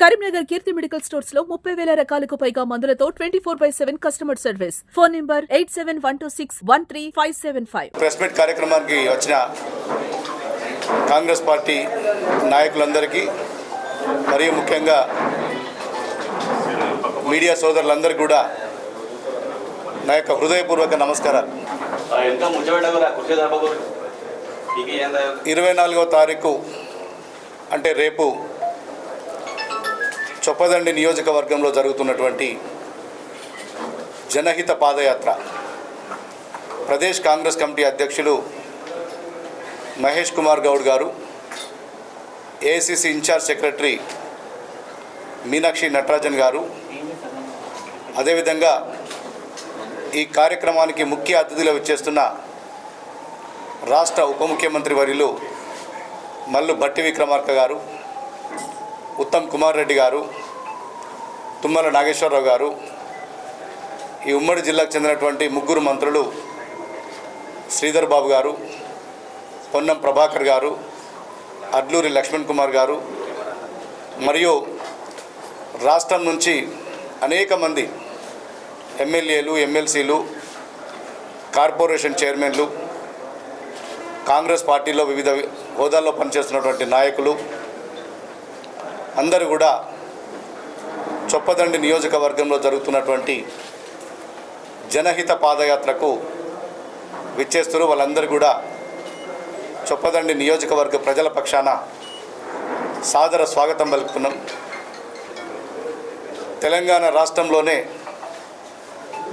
కరీంనగర్ కీర్తి medical స్టోర్స్లో ముప్పై వేల రకాలకు పైగా మందులతో twenty four by seven customer service. Phone number eight seven one two six one three five seven five. Press meet కార్యక్రమానికి వచ్చిన కాంగ్రెస్ పార్టీ నాయకులందరికీ మరియు ముఖ్యంగా మీడియా సోదరులందరికీ కూడా నా యొక్క హృదయపూర్వక నమస్కారాలు. ఇరవై నాలుగవ తారీఖు అంటే రేపు చొప్పదండి నియోజకవర్గంలో జరుగుతున్నటువంటి జనహిత పాదయాత్ర. ప్రదేశ్ కాంగ్రెస్ కమిటీ అధ్యక్షులు Mahesh Kumar Goud garu ACC in charge secretary Meenakshi Natarajan garu అదేవిధంగా ఈ కార్యక్రమానికి ముఖ్య అతిథిలో వచ్చేస్తున్న రాష్ట్ర ఉప ముఖ్యమంత్రి వర్యులు మల్లు భట్టి విక్రమార్క గారు ఉత్తమ్ కుమార్ రెడ్డి గారు తుమ్మల నాగేశ్వరరావు గారు ఈ ఉమ్మడి జిల్లాకు చెందినటువంటి ముగ్గురు మంత్రులు శ్రీధర్ బాబు గారు పొన్నం ప్రభాకర్ గారు అడ్లూరి లక్ష్మణ్ కుమార్ గారు మరియు రాష్ట్రం నుంచి అనేక మంది ఎమ్మెల్యేలు ఎమ్మెల్సీలు కార్పొరేషన్ చైర్మన్లు కాంగ్రెస్ పార్టీలో వివిధ హోదాల్లో పనిచేస్తున్నటువంటి నాయకులు అందరూ కూడా చొప్పదండి నియోజకవర్గంలో జరుగుతున్నటువంటి జనహిత పాదయాత్రకు విచ్చేస్తారు వాళ్ళందరూ కూడా చొప్పదండి నియోజకవర్గ ప్రజల పక్షాన సాదర స్వాగతం పలుకుతున్నాం. తెలంగాణ రాష్ట్రంలోనే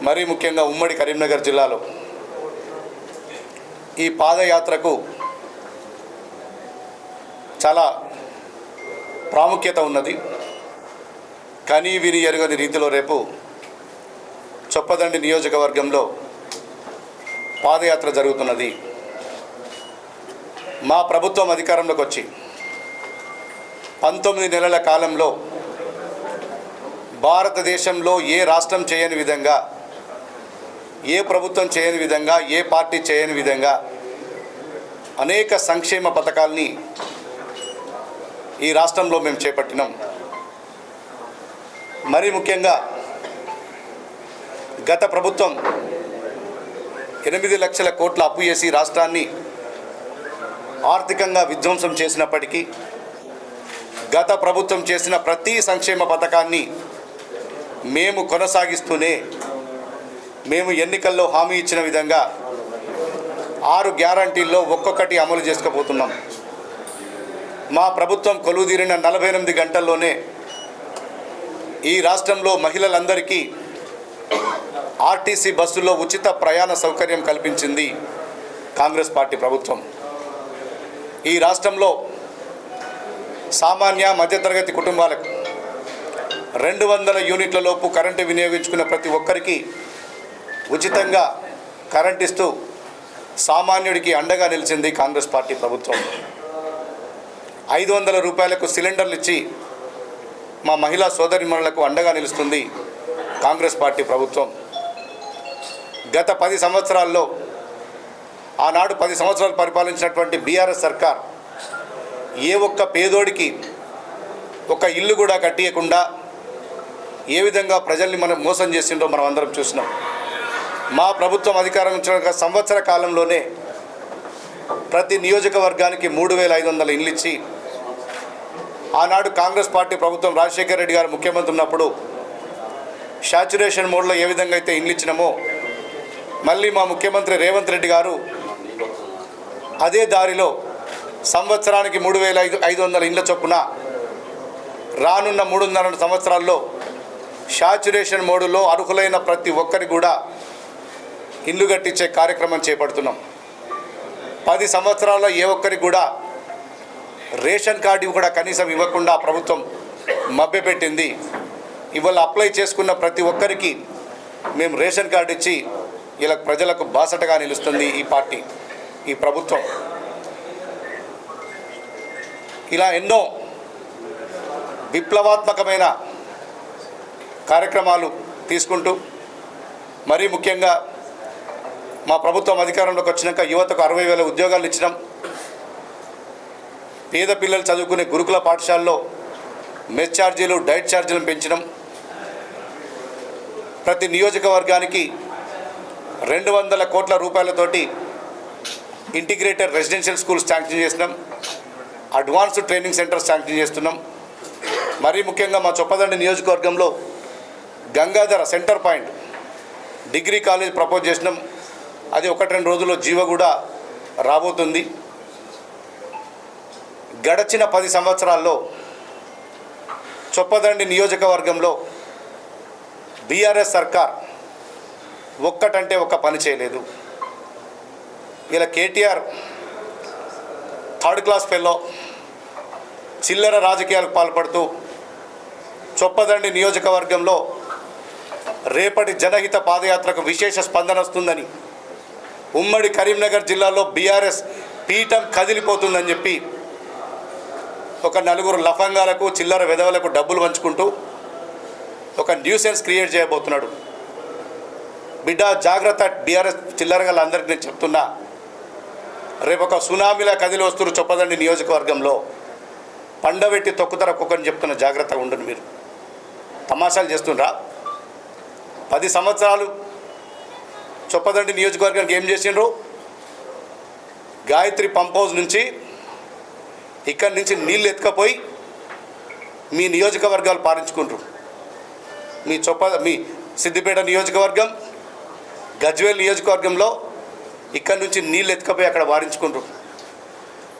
మరీ ముఖ్యంగా ఉమ్మడి కరీంనగర్ జిల్లాలో ఈ పాదయాత్రకు చాలా ప్రాముఖ్యత ఉన్నది. కనీ విని ఎరుగని రీతిలో రేపు చొప్పదండి నియోజకవర్గంలో పాదయాత్ర జరుగుతున్నది. మా ప్రభుత్వం అధికారంలోకి వచ్చి పంతొమ్మిది నెలల కాలంలో భారతదేశంలో ఏ రాష్ట్రం చేయని విధంగా ఏ ప్రభుత్వం చేయని విధంగా ఏ పార్టీ చేయని విధంగా అనేక సంక్షేమ పథకాల్ని ఈ రాష్ట్రంలో మేము చేపట్టినాం. మరి ముఖ్యంగా గత ప్రభుత్వం ఎనిమిది లక్షల కోట్ల అప్పు చేసి రాష్ట్రాన్ని ఆర్థికంగా విధ్వంసం చేసినప్పటికీ గత ప్రభుత్వం చేసిన ప్రతి సంక్షేమ పథకాన్ని మేము కొనసాగిస్తూనే మేము ఎన్నికల్లో హామీ ఇచ్చిన విధంగా ఆరు గ్యారంటీల్లో ఒక్కొక్కటి అమలు చేసుకోబోతున్నాం. మా ప్రభుత్వం కొలువుదీరిన నలభై ఎనిమిది గంటల్లోనే ఈ రాష్ట్రంలో మహిళలందరికీ ఆర్టీసీ బస్సుల్లో ఉచిత ప్రయాణ సౌకర్యం కల్పించింది కాంగ్రెస్ పార్టీ ప్రభుత్వం. ఈ రాష్ట్రంలో సామాన్య మధ్యతరగతి కుటుంబాలకు రెండు వందల యూనిట్ల లోపు కరెంటు వినియోగించుకున్న ప్రతి ఒక్కరికి ఉచితంగా కరెంట్ ఇస్తూ సామాన్యుడికి అండగా నిలిచింది కాంగ్రెస్ పార్టీ ప్రభుత్వం. ఐదు వందల రూపాయలకు సిలిండర్లు ఇచ్చి మా మహిళా సోదరిమణులకు అండగా నిలుస్తుంది కాంగ్రెస్ పార్టీ ప్రభుత్వం. గత పది సంవత్సరాల్లో ఆనాడు పది సంవత్సరాలు పరిపాలించినటువంటి బీఆర్ఎస్ సర్కార్ ఏ ఒక్క పేదోడికి ఒక ఇల్లు కూడా కట్టియకుండా ఏ విధంగా ప్రజల్ని మనం మోసం చేసిండో మనం అందరం చూసినాం. మా ప్రభుత్వం అధికారం ఇచ్చిన సంవత్సర కాలంలోనే ప్రతి నియోజకవర్గానికి మూడు వేల ఐదు వందల ఇండ్లు ఇచ్చి ఆనాడు కాంగ్రెస్ పార్టీ ప్రభుత్వం రాజశేఖర రెడ్డి గారు ముఖ్యమంత్రి ఉన్నప్పుడు శాచురేషన్ మోడ్లో ఏ విధంగా అయితే ఇండ్లు ఇచ్చినామో మళ్ళీ మా ముఖ్యమంత్రి రేవంత్ రెడ్డి గారు అదే దారిలో సంవత్సరానికి మూడు వేల ఐదు ఐదు వందల ఇండ్ల చొప్పున రానున్న మూడున్నర సంవత్సరాల్లో శాచురేషన్ మోడులో అర్హులైన ప్రతి ఒక్కరికి కూడా ఇల్లు కట్టించే కార్యక్రమం చేపడుతున్నాం. పది సంవత్సరాల్లో ఏ ఒక్కరికి కూడా రేషన్ కార్డు కూడా కనీసం ఇవ్వకుండా ప్రభుత్వం మభ్యపెట్టింది. ఇవాళ అప్లై చేసుకున్న ప్రతి ఒక్కరికి మేము రేషన్ కార్డు ఇచ్చి ఇలా ప్రజలకు బాసటగా నిలుస్తుంది ఈ పార్టీ ఈ ప్రభుత్వం. ఇలా ఎన్నో విప్లవాత్మకమైన కార్యక్రమాలు తీసుకుంటూ మరీ ముఖ్యంగా మా ప్రభుత్వం అధికారంలోకి వచ్చినాక యువతకు అరవై వేల ఉద్యోగాలు ఇచ్చినాం. పేద పిల్లలు చదువుకునే గురుకుల పాఠశాలలో మెస్ ఛార్జీలు డైట్ ఛార్జీలను పెంచడం ప్రతి నియోజకవర్గానికి రెండు వందల కోట్ల రూపాయలతోటి ఇంటిగ్రేటెడ్ రెసిడెన్షియల్ స్కూల్స్ శాంక్షన్ చేసినాం. అడ్వాన్స్డ్ ట్రైనింగ్ సెంటర్స్ శాంక్షన్ చేస్తున్నాం. మరీ ముఖ్యంగా మా చొప్పదండి నియోజకవర్గంలో Gangadhara centre point degree college propose చేసినాం. అది ఒకటి రెండు రోజుల్లో జీవ కూడా రాబోతుంది. గడచిన పది సంవత్సరాల్లో చొప్పదండి నియోజకవర్గంలో బీఆర్ఎస్ సర్కార్ ఒక్కటంటే ఒక్క పని చేయలేదు. ఇలా కేటీఆర్ థర్డ్ క్లాస్ ఫెల్లో చిల్లర రాజకీయాలకు పాల్పడుతూ చొప్పదండి నియోజకవర్గంలో రేపటి జనహిత పాదయాత్రకు విశేష స్పందన వస్తుందని ఉమ్మడి కరీంనగర్ జిల్లాలో బీఆర్ఎస్ పీఠం కదిలిపోతుందని చెప్పి ఒక నలుగురు లఫంగాలకు చిల్లర విధవలకు డబ్బులు పంచుకుంటూ ఒక న్యూసెన్స్ క్రియేట్ చేయబోతున్నాడు. బిడ్డ జాగ్రత్త బీఆర్ఎస్ చిల్లరగలందరికీ నేను చెప్తున్నా. రేపు ఒక సునామీలా కదిలి వస్తున్న చొప్పదండి నియోజకవర్గంలో. పండబెట్టి తొక్కుతర కుక్కని చెప్తున్న జాగ్రత్తగా ఉండండి మీరు. తమాషాలు చేస్తుండ్రా. పది సంవత్సరాలు చొప్పదండి నియోజకవర్గానికి ఏం చేసిండ్రు? గాయత్రి పంప్ హౌస్ నుంచి ఇక్కడి నుంచి నీళ్ళు ఎత్తుకపోయి మీ నియోజకవర్గాలు పారించుకుంటారు మీ చొప్ప మీ సిద్దిపేట నియోజకవర్గం గజ్వేల్ నియోజకవర్గంలో ఇక్కడి నుంచి నీళ్ళు ఎత్తుకపోయి అక్కడ వారించుకుంటారు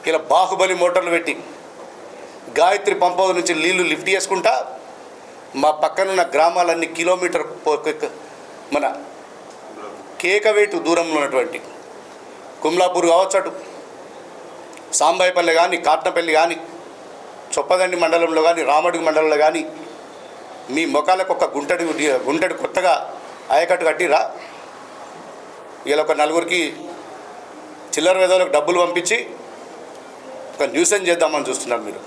ఇలా బాహుబలి మోటార్లు పెట్టి గాయత్రి పంప్ హౌస్ నుంచి నీళ్ళు లిఫ్ట్ చేసుకుంటా మా పక్కనున్న గ్రామాలన్నీ కిలోమీటర్ మన కేకవేటు దూరంలో ఉన్నటువంటి కుమ్లాపూర్ కావచ్చు అటు. సాంబాయిపల్లి కానీ కాట్నపల్లి కానీ చొప్పదండి మండలంలో కానీ రామడుగు మండలంలో కానీ మీ ముఖాలకు ఒక గుంటడి గుంటడి కొత్తగా ఆయకట్టు కట్టిరా ఇలా ఒక నలుగురికి చిల్లర వేదవులకు డబ్బులు పంపించి ఒక న్యూసెన్స్ చేద్దామని చూస్తున్నారు మీరు.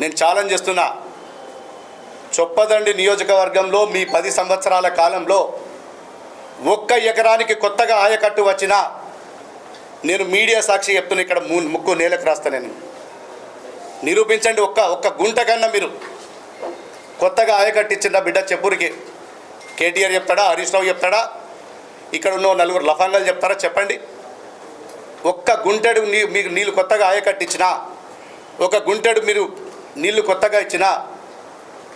నేను ఛాలెంజ్ చేస్తున్నా చొప్పదండి నియోజకవర్గంలో మీ పది సంవత్సరాల కాలంలో ఒక్క ఎకరానికి కొత్తగా ఆయకట్టు వచ్చినా నేను మీడియా సాక్షి చెప్తున్నా ఇక్కడ ముక్కు నేలకు రాస్తా నేను. నిరూపించండి ఒక్క ఒక్క గుంట కన్నా మీరు. కొత్తగా ఆయకట్టు బిడ్డ చెప్పురికి. కేటీఆర్ చెప్తాడా హరీష్ రావు చెప్తాడా? ఇక్కడ ఉన్న నలుగురు లఫాంగాలు చెప్తారా? చెప్పండి. ఒక్క గుంటెడు నీ మీకు నీళ్ళు కొత్తగా ఆయకట్టించినా ఒక గుంటెడు మీరు నీళ్ళు కొత్తగా ఇచ్చినా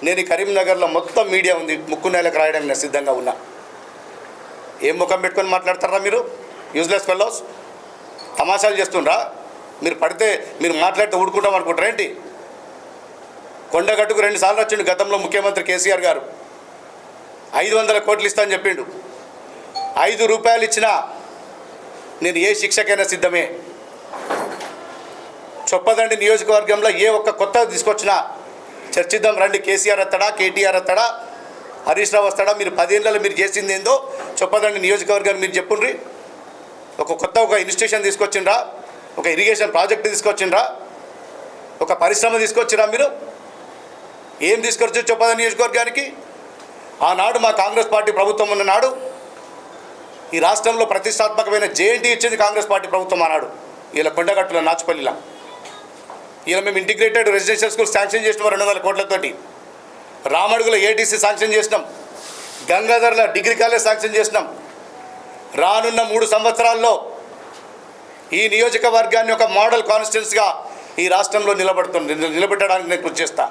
నేను కరీంనగర్లో మొత్తం మీడియా ఉంది ముక్కు నేలకు రాయడానికి నేను సిద్ధంగా ఉన్నా. ఏం ముఖం పెట్టుకొని మాట్లాడతారా మీరు? యూజ్లెస్ ఫెలోస్ తమాషాలు చేస్తుండ్రా? మీరు పడితే మీరు మాట్లాడితే ఊడుకుంటాం అనుకుంటారా ఏంటి? కొండగట్టుకు రెండుసార్లు వచ్చిండు గతంలో ముఖ్యమంత్రి కేసీఆర్ గారు. ఐదు వందల కోట్లు ఇస్తా అని చెప్పిండు. ఐదు రూపాయలు ఇచ్చినా నేను ఏ శిక్షకైనా సిద్ధమే. చొప్పదండి నియోజకవర్గంలో ఏ ఒక్క కొత్త తీసుకొచ్చినా చర్చిద్దాం రండి. కేసీఆర్ ఎత్తడా కేటీఆర్ ఎత్తడా హరీష్ రావు వస్తాడా? మీరు పదేళ్ళలో మీరు చేసింది ఏందో చొప్పదండి నియోజకవర్గాన్ని మీరు చెప్పుండ్రి. ఒక కొత్త ఒక ఇన్స్టిట్యూషన్ తీసుకొచ్చిండ్రా ఒక ఇరిగేషన్ ప్రాజెక్ట్ తీసుకొచ్చిండ్రా ఒక పరిశ్రమ తీసుకొచ్చిరా మీరు? ఏం తీసుకొచ్చు చొప్పదండి నియోజకవర్గానికి? ఆనాడు మా కాంగ్రెస్ పార్టీ ప్రభుత్వం ఉన్న నాడు ఈ రాష్ట్రంలో ప్రతిష్టాత్మకమైన జేఎన్టీ ఇచ్చింది కాంగ్రెస్ పార్టీ ప్రభుత్వం ఆనాడు. ఇలా కొండగట్టులో నాచుపల్లిలా. ఇలా మేము ఇంటిగ్రేటెడ్ రెసిడెన్షియల్ స్కూల్ శాంక్షన్ చేసిన రెండు వందల కోట్లతోటి. రామడుగుల ఏటీసీ శాంక్షన్ చేసినాం. గంగాధర్ల డిగ్రీ కాలేజ్ శాంక్షన్ చేసినాం. రానున్న మూడు సంవత్సరాల్లో ఈ నియోజకవర్గాన్ని ఒక మోడల్ కాన్స్టిట్యున్సీగా ఈ రాష్ట్రంలో నిలబడుతుంది నిలబెట్టడానికి నేను కృషి చేస్తా.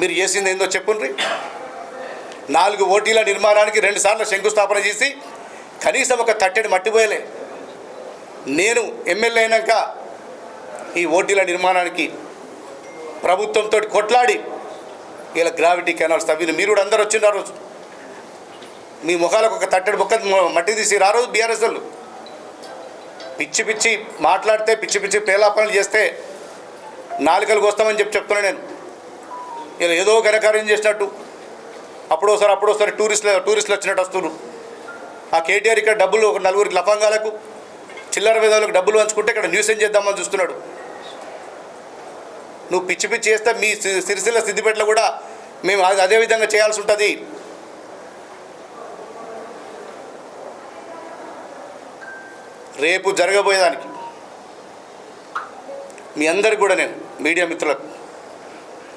మీరు చేసింది ఏందో చెప్పుండ్రి. నాలుగు ఓటీల నిర్మాణానికి రెండుసార్లు శంకుస్థాపన చేసి కనీసం ఒక తట్టెడి మట్టిపోయలే నేను ఎమ్మెల్యే అయినాక ఈ ఓటీల నిర్మాణానికి ప్రభుత్వంతో కొట్లాడి ఇలా గ్రావిటీ కెనాల్స్ తవ్విన మీరు కూడా అందరు వచ్చిండ్రు ఆ రోజు. మీ ముఖాలకు ఒక తట్టడి బొక్క మట్టి తీసి ఆ రోజు బీఆర్ఎస్ వాళ్ళు. పిచ్చి పిచ్చి మాట్లాడితే పిచ్చి పిచ్చి పేలాపనలు చేస్తే నాలుకలు కోస్తామని చెప్పి చెప్తున్నా నేను. ఇలా ఏదో ఘనకార్యం చేసినట్టు. అప్పుడు ఒకసారి అప్పుడు ఒకసారి టూరిస్టులు టూరిస్టులు వచ్చినట్టు వస్తున్నారు. ఆ కేటీఆర్ ఇక్కడ డబ్బులు ఒక నలుగురికి లఫంగాలకు చిల్లర విధాలకు డబ్బులు పంచుకుంటే ఇక్కడ న్యూస్ ఏం చేద్దామని చూస్తున్నాడు. నువ్వు పిచ్చి పిచ్చి చేస్తే మీ సి- సిరిసిల్ల సిద్దిపేటలో కూడా మేము అది అదే విధంగా చేయాల్సి ఉంటుంది. రేపు జరగబోయేదానికి మీ అందరికి కూడా నేను మీడియా మిత్రులకు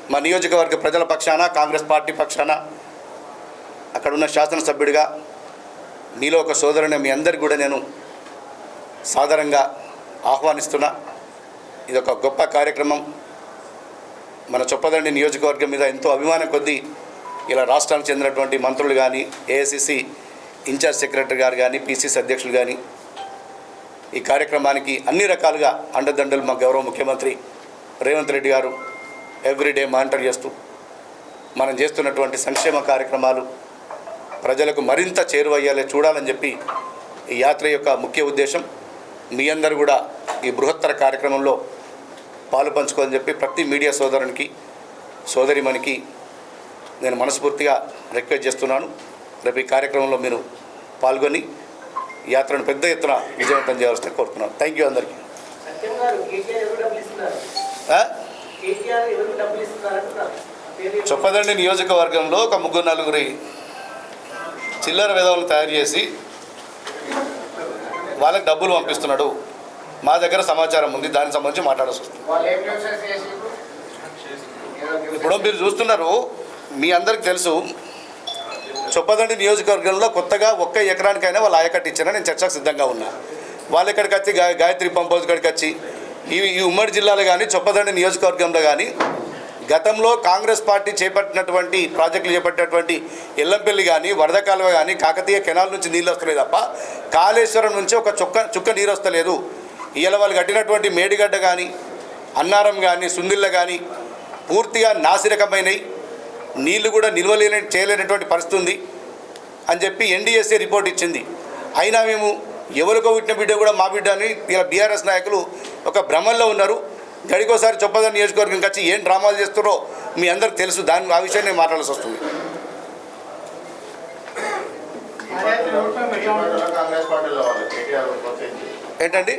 మా నియోజకవర్గ ప్రజల పక్షాన కాంగ్రెస్ పార్టీ పక్షాన అక్కడ ఉన్న శాసనసభ్యుడిగా మీలో ఒక సోదరుని మీ అందరికి కూడా నేను సాధారణంగా ఆహ్వానిస్తున్నా. ఇది ఒక గొప్ప కార్యక్రమం. మన చొప్పదండి నియోజకవర్గం మీద ఎంతో అభిమానం కొద్దీ ఇలా రాష్ట్రానికి చెందినటువంటి మంత్రులు కానీ ఏఐసిసి ఇన్ఛార్జ్ సెక్రటరీ గారు కానీ పిసిసి అధ్యక్షులు కానీ ఈ కార్యక్రమానికి అన్ని రకాలుగా అండదండలు మా గౌరవ ముఖ్యమంత్రి రేవంత్ రెడ్డి గారు ఎవ్రీడే మానిటర్ చేస్తూ మనం చేస్తున్నటువంటి సంక్షేమ కార్యక్రమాలు ప్రజలకు మరింత చేరువయ్యేలా చూడాలని చెప్పి ఈ యాత్ర యొక్క ముఖ్య ఉద్దేశం. మీ అందరూ కూడా ఈ బృహత్తర కార్యక్రమంలో పాలు పంచుకోవాలని చెప్పి ప్రతి మీడియా సోదరునికి సోదరిమణికి నేను మనస్ఫూర్తిగా రిక్వెస్ట్ చేస్తున్నాను. రేపు ఈ కార్యక్రమంలో మీరు పాల్గొని యాత్రను పెద్ద ఎత్తున విజయవంతం చేయాల్సింది కోరుతున్నాను. థ్యాంక్ యూ అందరికీ. చొప్పదండి నియోజకవర్గంలో ఒక ముగ్గురు నలుగురి చిల్లర విధవులు తయారు చేసి వాళ్ళకి డబ్బులు పంపిస్తున్నాడు. మా దగ్గర సమాచారం ఉంది దానికి సంబంధించి మాట్లాడాల్సి వస్తుంది. ఇప్పుడు మీరు చూస్తున్నారు మీ అందరికి తెలుసు చొప్పదండి నియోజకవర్గంలో కొత్తగా ఒక్క ఎకరానికైనా వాళ్ళు ఆయకట్టు ఇచ్చారని నేను చర్చకు సిద్ధంగా ఉన్నా. వాళ్ళు ఇక్కడికి వచ్చి గా గాయత్రి పంప్ హౌస్ ఇక్కడికి వచ్చి ఈ ఈ ఉమ్మడి జిల్లాలో కానీ చొప్పదండి నియోజకవర్గంలో కానీ గతంలో కాంగ్రెస్ పార్టీ చేపట్టినటువంటి ప్రాజెక్టులు చేపట్టినటువంటి ఎల్లంపల్లి కానీ వరద కాలువ కానీ కాకతీయ కెనాల్ నుంచి నీళ్ళు వస్తున్నాయి తప్ప కాళేశ్వరం నుంచి ఒక చుక్క చుక్క నీరు వస్తలేదు. ఇవాళ వాళ్ళు కట్టినటువంటి మేడిగడ్డ కానీ అన్నారం కానీ సుందిళ్ళ కానీ పూర్తిగా నాసిరకమైనవి నీళ్ళు కూడా నిల్వలేని చేయలేనటువంటి పరిస్థితి ఉంది అని చెప్పి ఎన్డీఎస్ఏ రిపోర్ట్ ఇచ్చింది. అయినా మేము ఎవరికో పుట్టిన బిడ్డ కూడా మా బిడ్డ అని ఇలా బీఆర్ఎస్ నాయకులు ఒక భ్రమంలో ఉన్నారు. గడికోసారి చొప్పదని నియోజకవర్గంకి వచ్చి ఏం డ్రామాలు చేస్తారో మీ అందరికి తెలుసు. దాని ఆ విషయాన్ని నేను మాట్లాడాల్సి వస్తుంది. ఏంటండి?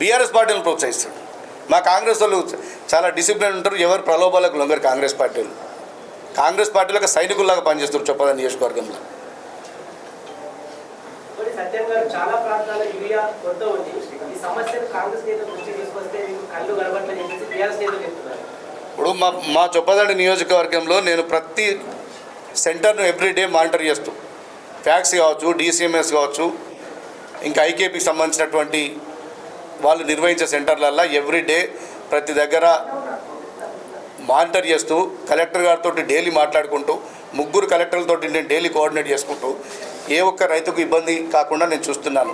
బీఆర్ఎస్ పార్టీని ప్రోత్సహిస్తాడు. మా కాంగ్రెస్ వాళ్ళు చాలా డిసిప్లిన్ ఉంటారు ఎవరు ప్రలోభాలకు లొంగరు కాంగ్రెస్ పార్టీలు. కాంగ్రెస్ పార్టీలకు సైనికుల్లాగా పనిచేస్తారు చొప్పదని నియోజకవర్గంలో. మరి సత్యం గారు చాలా ప్రాంతాల్లో యూరియా కొరత ఉంది. ఈ సమస్యను కాంగ్రెస్ నేతల దృష్టి తీసుకొస్తే మీకు కళ్ళు కనబట్లని చెప్పేసి టీఆర్ఎస్ నేతలు చెప్తున్నారు. ఇప్పుడు మా మా చొప్పదండి నియోజకవర్గంలో నేను ప్రతి సెంటర్ను ఎవ్రీడే మానిటర్ చేస్తూ. ఫ్యాక్స్ కావచ్చు డిసిఎంఎస్ కావచ్చు ఇంకా ఐకేపీకి సంబంధించినటువంటి వాళ్ళు నిర్వహించే సెంటర్లల్లో ఎవ్రీడే ప్రతి దగ్గర మానిటర్ చేస్తూ కలెక్టర్ గారితో డైలీ మాట్లాడుకుంటూ ముగ్గురు కలెక్టర్లతో నేను డైలీ కోఆర్డినేట్ చేసుకుంటూ ఏ ఒక్క రైతుకు ఇబ్బంది కాకుండా నేను చూస్తున్నాను.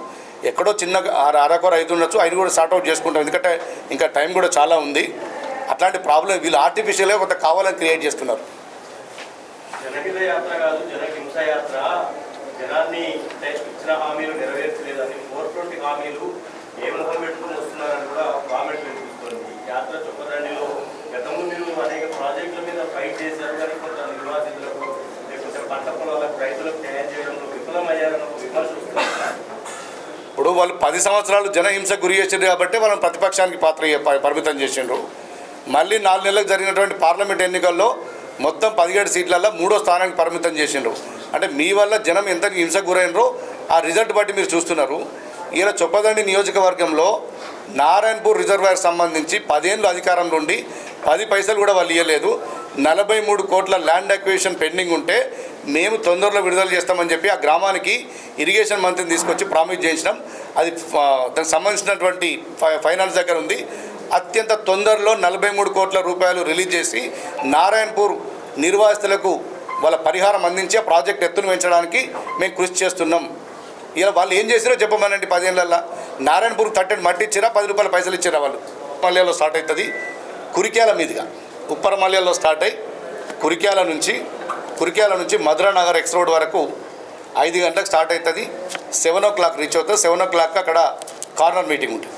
ఎక్కడో చిన్న అర అరకొర రైతు ఉండొచ్చు ఆయన కూడా సార్ట్అవుట్ చేసుకుంటాం ఎందుకంటే ఇంకా టైం కూడా చాలా ఉంది. అట్లాంటి ప్రాబ్లం వీళ్ళు ఆర్టిఫిషియల్గా కొంత కావాలని క్రియేట్ చేస్తున్నారు. జనహిత యాత్ర కాదు జనహింస యాత్ర. జనాన్ని ఇచ్చిన హామీలు నెరవేర్చలేదని ఫోర్ ట్వంటీ హామీలు ఏ ముఖం పెట్టుకుని వస్తున్నారని కూడా కామెంట్ వినిపిస్తుంది. యాత్ర చొప్పదండిలో గతంలో మీరు అనేక ప్రాజెక్టుల మీద ఫైట్ చేశారు కానీ కొంత నిర్వాసితులకు లేకుంటే పంట పొలాలకు రైతులకు న్యాయం చేయడంలో విఫలమయ్యారని ఒక విమర్శ ఇప్పుడు వాళ్ళు పది సంవత్సరాలు జనహింస గురి చేసిండ్రు కాబట్టి వాళ్ళని ప్రతిపక్షానికి పాత్ర పరిమితం చేసిండ్రు. మళ్ళీ నాలుగు నెలలకు జరిగినటువంటి పార్లమెంట్ ఎన్నికల్లో మొత్తం పదిహేడు సీట్లలో మూడో స్థానానికి పరిమితం చేసిండ్రు. అంటే మీ వల్ల జనం ఎంత హింసకు గురైనరో ఆ రిజల్ట్ బట్టి మీరు చూస్తున్నారు. ఈయన చొప్పదండి నియోజకవర్గంలో నారాయణపూర్ రిజర్వాయర్ సంబంధించి పదేళ్ళు అధికారంలో ఉండి పది పైసలు కూడా వాళ్ళు ఇవ్వలేదు నలభై మూడు కోట్ల ల్యాండ్ అక్విజిషన్ పెండింగ్ ఉంటే మేము తొందరలో విడుదల చేస్తామని చెప్పి ఆ గ్రామానికి ఇరిగేషన్ మంత్రిని తీసుకొచ్చి ప్రామిస్ చేసినాం అది దానికి సంబంధించినటువంటి ఫై- ఫైనాన్స్ దగ్గర ఉంది. అత్యంత తొందరలో నలభై మూడు కోట్ల రూపాయలు రిలీజ్ చేసి నారాయణపూర్ నిర్వాసితులకు వాళ్ళ పరిహారం అందించే ప్రాజెక్ట్ ఎత్తును పెంచడానికి మేము కృషి చేస్తున్నాం. ఇలా వాళ్ళు ఏం చేసిరో చెప్పమనండి పదేళ్ళల్లో నారాయణపూర్ తట్టని మట్టి ఇచ్చిరా పది రూపాయల పైసలు ఇచ్చిరా వాళ్ళు. మల్యాలో స్టార్ట్ అవుతుంది కురిక్యాల మీదుగా. ఉప్పర మల్యాలో స్టార్ట్ అయ్యి కురిక్యాల నుంచి కురిక్యాల నుంచి మధురానగర్ ఎక్స్ రోడ్ వరకు ఐదు గంటలకు స్టార్ట్ అవుతుంది సెవెన్ ఓ క్లాక్ రీచ్ అవుతుంది. సెవెన్ ఓ క్లాక్ అక్కడ కార్నర్ మీటింగ్ ఉంటుంది.